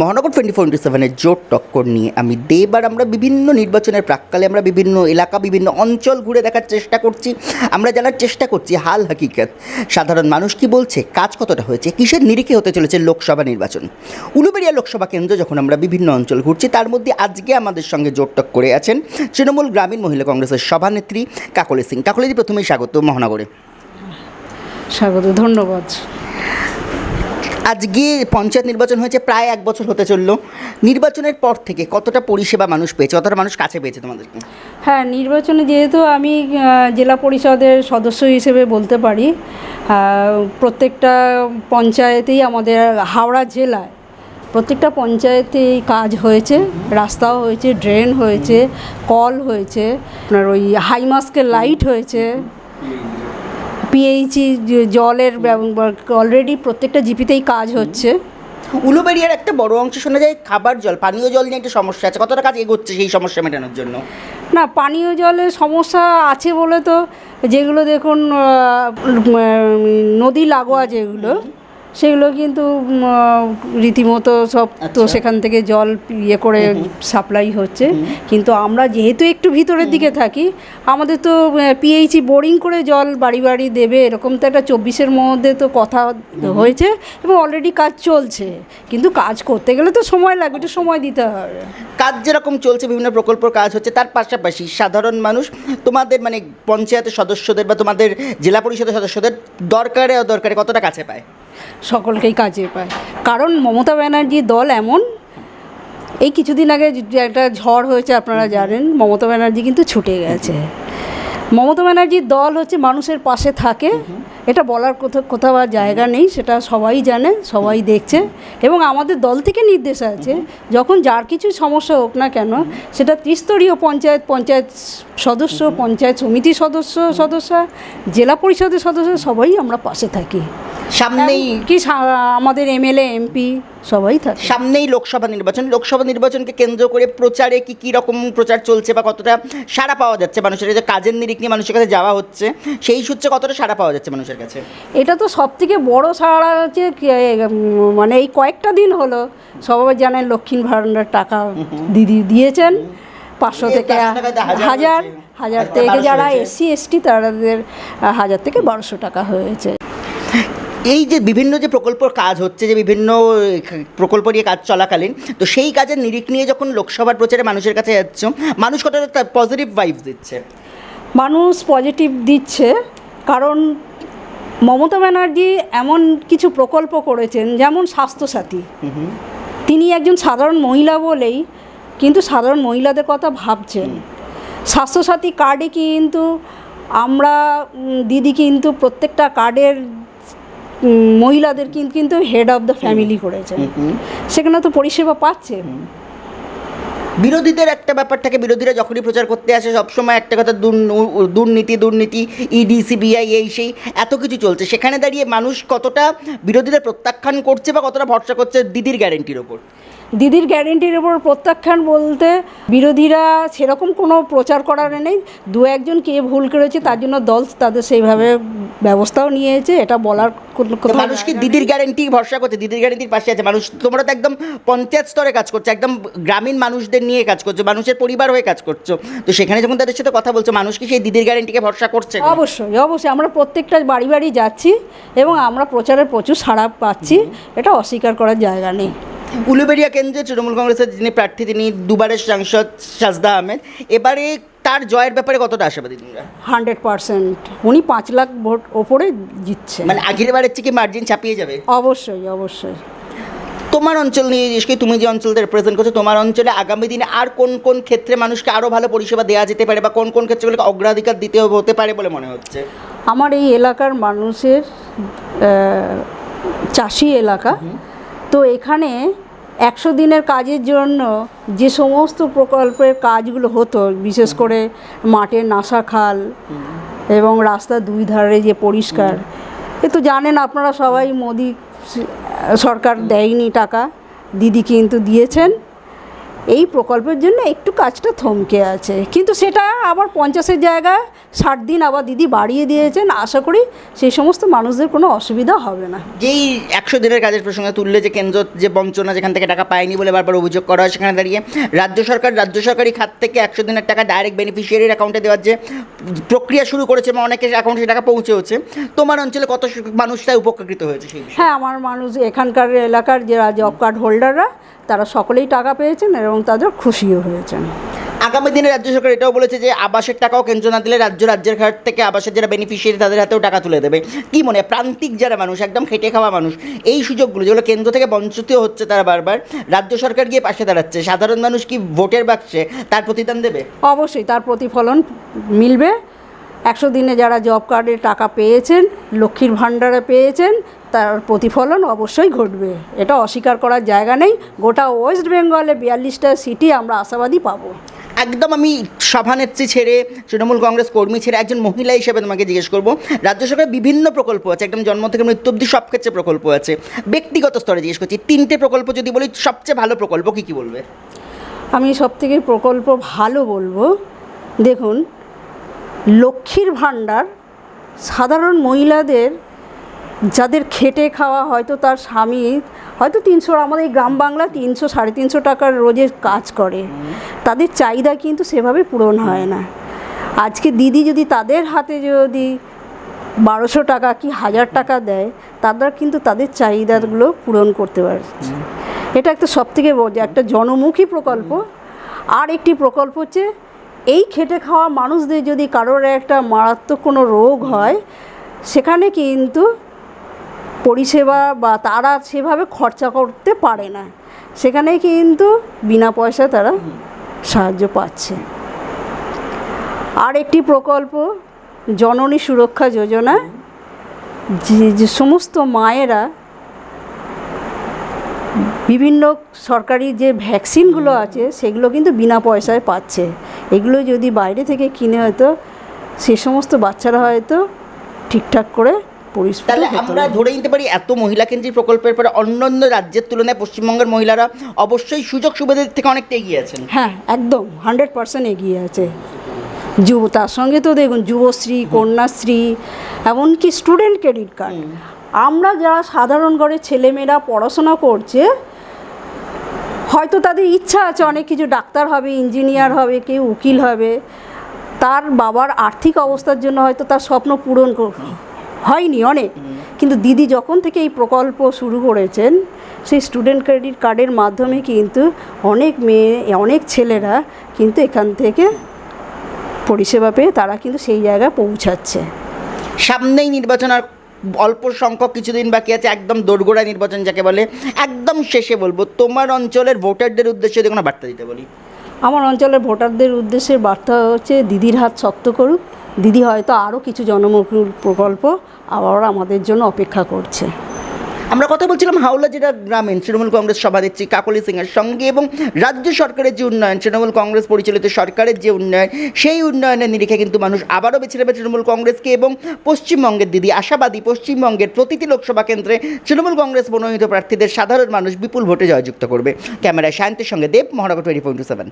মহানগর twenty four into সেভেনের জোর টক্কর নিয়ে আমি দেবার আমরা বিভিন্ন নির্বাচনের প্রাককালে আমরা বিভিন্ন এলাকা, বিভিন্ন অঞ্চল ঘুরে দেখার চেষ্টা করছি। আমরা জানার চেষ্টা করছি হাল হাকিকত। সাধারণ মানুষ কি বলছে? কাজ কতটা হয়েছে? কিসের নিরিখে হতে চলেছে লোকসভা নির্বাচন? উলুবেড়িয়া লোকসভা কেন্দ্র যখন আমরা বিভিন্ন অঞ্চল ঘুরছি, তার মধ্যে আজকে আমাদের সঙ্গে জোর টক করে আছেন তৃণমূল গ্রামীণ মহিলা কংগ্রেসের সভানেত্রী কাকলি সিং। কাকলিজি প্রথমেই স্বাগত মহানগরে। স্বাগত, ধন্যবাদ। আজকে পঞ্চায়েত নির্বাচন হয়েছে, প্রায় এক বছর হতে চলল। নির্বাচনের পর থেকে কতটা পরিষেবা মানুষ পেয়েছে? কতটা মানুষ কাছে পেয়েছে তোমাদেরকে? হ্যাঁ নির্বাচনে যেহেতু আমি জেলা পরিষদের সদস্য হিসেবে বলতে পারি প্রত্যেকটা পঞ্চায়েতেই আমাদের হাওড়া জেলায় প্রত্যেকটা পঞ্চায়েতেই কাজ হয়েছে। রাস্তাও হয়েছে, ড্রেন হয়েছে, কল হয়েছে, আপনার ওই হাইমাস্কের লাইট হয়েছে। পিএইচি জলের অলরেডি প্রত্যেকটা জিপিতেই কাজ হচ্ছে। উলুবেড়িয়ার একটা বড় অংশ শোনা যায় খাবার জল পানীয় জল নিয়ে একটা সমস্যা আছে। কতটা কাজ এগোচ্ছে সেই সমস্যা মেটানোর জন্য? না পানীয় জলের সমস্যা আছে বলে তো যেগুলো দেখুন নদী লাগোয়া যেগুলো সেগুলো কিন্তু রীতিমতো সব তো আচ্ছা। সেখান থেকে জল ইয়ে করে সাপ্লাই হচ্ছে। কিন্তু আমরা যেহেতু একটু ভিতরের দিকে থাকি আমাদের তো পিএইচি বোরিং করে জল বাড়ি বাড়ি দেবে এরকম তো একটা চব্বিশের মধ্যে তো কথা হয়েছে এবং অলরেডি কাজ চলছে। কিন্তু কাজ করতে গেলে তো সময় লাগবে একটু সময় দিতে হবে কাজ যেরকম চলছে বিভিন্ন প্রকল্পর কাজ হচ্ছে তার পাশাপাশি সাধারণ মানুষ তোমাদের মানে পঞ্চায়েতের সদস্যদের বা তোমাদের জেলা পরিষদের সদস্যদের দরকারে অদরকারে কতটা কাছে পায়? সকলকেই কাজে পায়। কারণ মমতা ব্যানার্জির দল এমন, এই কিছুদিন আগে একটা ঝড় হয়েছে আপনারা জানেন, মমতা ব্যানার্জি কিন্তু ছুটে গেছে। মমতা ব্যানার্জির দল হচ্ছে মানুষের পাশে থাকে, এটা বলার কোথাও কোথাও আর জায়গা নেই, সেটা সবাই জানে, সবাই দেখছে, এবং আমাদের দল থেকে নির্দেশ আছে, যখন যার কিছু সমস্যা হোক না কেন, সেটা ত্রিস্তরীয় পঞ্চায়েত পঞ্চায়েত সদস্য, পঞ্চায়েত সমিতির সদস্য সদস্য, জেলা পরিষদের সদস্য, সবাই আমরা পাশে থাকি। সামনেই কি আমাদের এমএলএ এমপি সবাই থাকে। সামনেই লোকসভা নির্বাচন। লোকসভা নির্বাচনকে কেন্দ্র করে প্রচারে কি কি রকম প্রচার চলছে বা কতটা সাড়া পাওয়া যাচ্ছে মানুষের যে কাজের নিরিখ নিয়ে মানুষের কাছে যাওয়া হচ্ছে। সেই সূত্রে কতটা সাড়া পাওয়া যাচ্ছে মানুষের কাছে? এটা তো সব থেকে বড় সাড়া হচ্ছে মানে এই কয়েকটা দিন হলো। সবাই জানেন লক্ষ্মীর ভাণ্ডার টাকা দিদি দিয়েছেন। পাঁচশো থেকে হাজার হাজার থেকে যারা। এসসি এসটি তাদের হাজার থেকে বারোশো টাকা হয়েছে। এই যে বিভিন্ন যে প্রকল্পর কাজ হচ্ছে যে বিভিন্ন প্রকল্প নিয়ে কাজ চলাকালীন তো সেই কাজের নিরিখ নিয়ে যখন লোকসভার প্রচারে মানুষের কাছে যাচ্ছ মানুষ কতটা পজিটিভ ভাইবস দিচ্ছে? মানুষ পজিটিভ দিচ্ছে কারণ মমতা ব্যানার্জি এমন কিছু প্রকল্প করেছেন যেমন স্বাস্থ্যসাথী। তিনি একজন সাধারণ মহিলা বলেই কিন্তু সাধারণ মহিলাদের কথা ভাবছেন। স্বাস্থ্যসাথী কার্ডে কিন্তু আমরা দিদি কিন্তু প্রত্যেকটা কার্ডের মহিলাদের কিন্তু কিন্তু হেড অফ দ্য ফ্যামিলি করেছে। সেখানে তো পরিষেবা পাচ্ছে। বিরোধীদের একটা ব্যাপার থাকে বিরোধীরা যখনই প্রচার করতে আসে সবসময় একটা কথা দুর্ন- দুর্নীতি দুর্নীতি ইডি সিবিআই এই সেই এত কিছু চলছে। সেখানে দাঁড়িয়ে মানুষ কতটা বিরোধীদের প্রত্যাখ্যান করছে বা কতটা ভরসা করছে দিদির গ্যারেন্টির ওপর। দিদির গ্যারেন্টির উপর প্রত্যাখ্যান বলতে বিরোধীরা সেরকম কোনো প্রচার করার নেই। দু একজন কে ভুল করেছে তার জন্য দল তাদের সেইভাবে ব্যবস্থাও নিয়েছে এটা বলার মানুষ কি দিদির গ্যারেন্টি ভরসা করছে? দিদির গ্যারেন্টির পাশে আছে। মানুষ তোমরা তো একদম পঞ্চায়েত স্তরে কাজ করছ একদম গ্রামীণ মানুষদের নিয়ে কাজ করছ মানুষের পরিবার হয়ে কাজ করছ। তো সেখানে যখন তাদের সাথে কথা বলছো মানুষ কি সেই দিদির গ্যারেন্টিকে ভরসা করছে অবশ্যই অবশ্যই। আমরা প্রত্যেকটা বাড়ি বাড়ি যাচ্ছি এবং আমরা প্রচারের প্রচুর সাড়া পাচ্ছি। এটা অস্বীকার করার জায়গা নেই। উলুবেড়িয়া কেন্দ্রে তৃণমূল কংগ্রেসের যিনি প্রার্থী তিনি দুবারের সাংসদ সাজদা আহমেদ। এবারে তার জয়ের ব্যাপারে কতটা আশাবাদী তোমরা? Hundred percent. উনি পাঁচ লাখ ভোট ওপরে জিতছে মানে আগের বারের থেকে মার্জিন ছাপিয়ে যাবে? অবশ্যই অবশ্যই। তোমার অঞ্চল নিয়ে জিজ্ঞেস করি, তুমি যে অঞ্চলটা রিপ্রেজেন্ট করছ তোমার অঞ্চলে আগামী দিনে আর কোন কোন ক্ষেত্রে মানুষকে আরও ভালো পরিষেবা দেওয়া যেতে পারে বা কোন কোন ক্ষেত্রগুলোকে অগ্রাধিকার দিতে হতে পারে বলে মনে হচ্ছে? আমার এই এলাকার মানুষের চাষি এলাকা তো এখানে একশো দিনের কাজের জন্য যে সমস্ত প্রকল্পের কাজগুলো হতো বিশেষ করে মাঠের নাসা খাল এবং রাস্তা দুই ধারে যে পরিষ্কার। এ তো জানেন আপনারা সবাই মোদি সরকার দেয়নি টাকা দিদি কিন্তু দিয়েছেন। এই প্রকল্পের জন্য একটু কাজটা থমকে আছে। কিন্তু সেটা আবার পঞ্চাশের জায়গায় ষাট দিন আবার দিদি বাড়িয়ে দিয়েছেন আশা করি সেই সমস্ত মানুষদের কোনো অসুবিধা হবে না। যেই একশো দিনের কাজের প্রসঙ্গে তুললে যে কেন্দ্র যে বঞ্চনা যেখান থেকে টাকা পায়নি বলে বারবার অভিযোগ করা হয় সেখানে দাঁড়িয়ে রাজ্য সরকার রাজ্য সরকারি খাত থেকে একশো দিনের টাকা ডাইরেক্ট বেনিফিশিয়ারির অ্যাকাউন্টে দেওয়ার যে প্রক্রিয়া শুরু করেছে বা অনেকের অ্যাকাউন্টে টাকা পৌঁছেওছে তোমার অঞ্চলে কত মানুষ তাই উপকৃত হয়েছে হ্যাঁ আমার মানুষ এখানকার এলাকার যারা জব কার্ড হোল্ডাররা তারা সকলেই টাকা পেয়েছেন এবং তাদের খুশিও হয়েছেন। আগামী দিনে রাজ্য সরকার এটাও বলেছে যে আবাসের টাকাও কেন্দ্র না দিলে রাজ্য রাজ্যের ঘাট থেকে আবাসের যারা বেনিফিশিয়ারি তাদের হাতেও টাকা তুলে দেবে। কি মনে হয় প্রান্তিক যারা মানুষ একদম খেটে খাওয়া মানুষ এই সুযোগগুলো যেগুলো কেন্দ্র থেকে বঞ্চিত হচ্ছে তারা বারবার রাজ্য সরকার গিয়ে পাশে দাঁড়াচ্ছে সাধারণ মানুষ কি ভোটের বাক্সে তার প্রতিদান দেবে? অবশ্যই তার প্রতিফলন মিলবে। একশো দিনে যারা জব কার্ডের টাকা পেয়েছেন লক্ষ্মীর ভাণ্ডারে পেয়েছেন তার প্রতিফলন অবশ্যই ঘটবে। এটা অস্বীকার করার জায়গা নেই। গোটা ওয়েস্ট বেঙ্গলে বিয়াল্লিশটা সিটি আমরা আশাবাদী পাবো। একদম আমি সভানেত্রী ছেড়ে তৃণমূল কংগ্রেস কর্মী ছেড়ে একজন মহিলা হিসেবে তোমাকে জিজ্ঞেস করব রাজ্য সরকার বিভিন্ন প্রকল্প আছে একদম জন্ম থেকে মৃত্যু অব্দি সব ক্ষেত্রে প্রকল্প আছে। ব্যক্তিগত স্তরে জিজ্ঞেস করছি তিনটে প্রকল্প যদি বলি সবচেয়ে ভালো প্রকল্প কী কী বলবে? আমি সব থেকে প্রকল্প ভালো বলব দেখুন লক্ষ্মীর ভাণ্ডার, সাধারণ মহিলাদের যাদের খেটে খাওয়া হয়তো তার স্বামী, হয়তো তিনশো, আমাদের এই গ্রাম বাংলা তিনশো, সাড়ে তিনশো টাকার রোজের কাজ করে। তাদের চাহিদা কিন্তু সেভাবে পূরণ হয় না। আজকে দিদি যদি তাদের হাতে যদি বারোশো টাকা কি হাজার টাকা দেয়, তারা কিন্তু তাদের চাহিদাগুলো পূরণ করতে পারছে। এটা একটা সবথেকে বড় একটা জনমুখী প্রকল্প। আর একটি প্রকল্প হচ্ছে এই খেটে খাওয়া মানুষদের যদি কারোর একটা মারাত্মক কোনো রোগ হয়, সেখানে কিন্তু পরিষেবা বা তারা সেভাবে খরচা করতে পারে না। সেখানে কিন্তু বিনা পয়সা তারা সাহায্য পাচ্ছে। আর একটি প্রকল্প, জননী সুরক্ষা যোজনা যে সমস্ত মায়েরা বিভিন্ন সরকারি যে ভ্যাকসিনগুলো আছে, সেগুলো কিন্তু বিনা পয়সায় পাচ্ছে। এগুলো যদি বাইরে থেকে কিনে হয়তো সে সমস্ত বাচ্চারা হয়তো ঠিকঠাক করে তাহলে আমরা ধরে নিতে পারি এত মহিলা কেন্দ্রিক প্রকল্পের পরে অন্যান্য রাজ্যের তুলনায় পশ্চিমবঙ্গের মহিলারা অবশ্যই সুযোগ সুবিধার থেকে অনেকটা এগিয়ে আছেন। হ্যাঁ একদম হান্ড্রেড পার্সেন্ট এগিয়ে আছে। যুব তার সঙ্গে তো দেখুন যুবশ্রী কন্যাশ্রী এমনকি স্টুডেন্ট ক্রেডিট কার্ড আমরা যারা সাধারণ ঘরের ছেলেমেয়েরা পড়াশোনা করছে হয়তো তাদের ইচ্ছা আছে, অনেক কিছু ডাক্তার হবে, ইঞ্জিনিয়ার হবে, কেউ উকিল হবে। তার বাবার আর্থিক অবস্থার জন্য হয়তো তার স্বপ্ন পূরণ হয়নি অনেক। কিন্তু দিদি যখন থেকে এই প্রকল্প শুরু করেছেন, সেই স্টুডেন্ট ক্রেডিট কার্ডের মাধ্যমে কিন্তু অনেক মেয়ে, অনেক ছেলেরা কিন্তু এখান থেকে পরিষেবা পেয়ে তারা কিন্তু সেই জায়গায় পৌঁছাচ্ছে। সামনেই নির্বাচন আর অল্প সংখ্যক কিছুদিন বাকি আছে, একদম দোরগোড়া নির্বাচন যাকে বলে, একদম শেষে বলব, তোমার অঞ্চলের ভোটারদের উদ্দেশ্যে যদি কোনো বার্তা দিতে বলি। আমার অঞ্চলের ভোটারদের উদ্দেশ্যে বার্তা হচ্ছে, দিদির হাত শক্ত করুক, দিদি হয়তো আরও কিছু জনমুখী প্রকল্প আবার আমাদের জন্য অপেক্ষা করছে। আমরা কথা বলছিলাম হাওলা জেলা গ্রামীণ তৃণমূল কংগ্রেস সভানেত্রী কাকলি সিংয়ের সঙ্গে এবং রাজ্য সরকারের যে উন্নয়ন, তৃণমূল কংগ্রেস পরিচালিত সরকারের যে উন্নয়ন, সেই উন্নয়নের নিরিখে কিন্তু মানুষ আবারও বেছে নেবে তৃণমূল কংগ্রেসকে এবং পশ্চিমবঙ্গের দিদি আশাবাদী পশ্চিমবঙ্গের প্রতিটি লোকসভা কেন্দ্রে তৃণমূল কংগ্রেস মনোনীত প্রার্থীদের সাধারণ মানুষ বিপুল ভোটে জয়যুক্ত করবে। ক্যামেরায় সায়ন্তের সঙ্গে দেব, মহানগর টোয়েন্টি ফোর সেভেন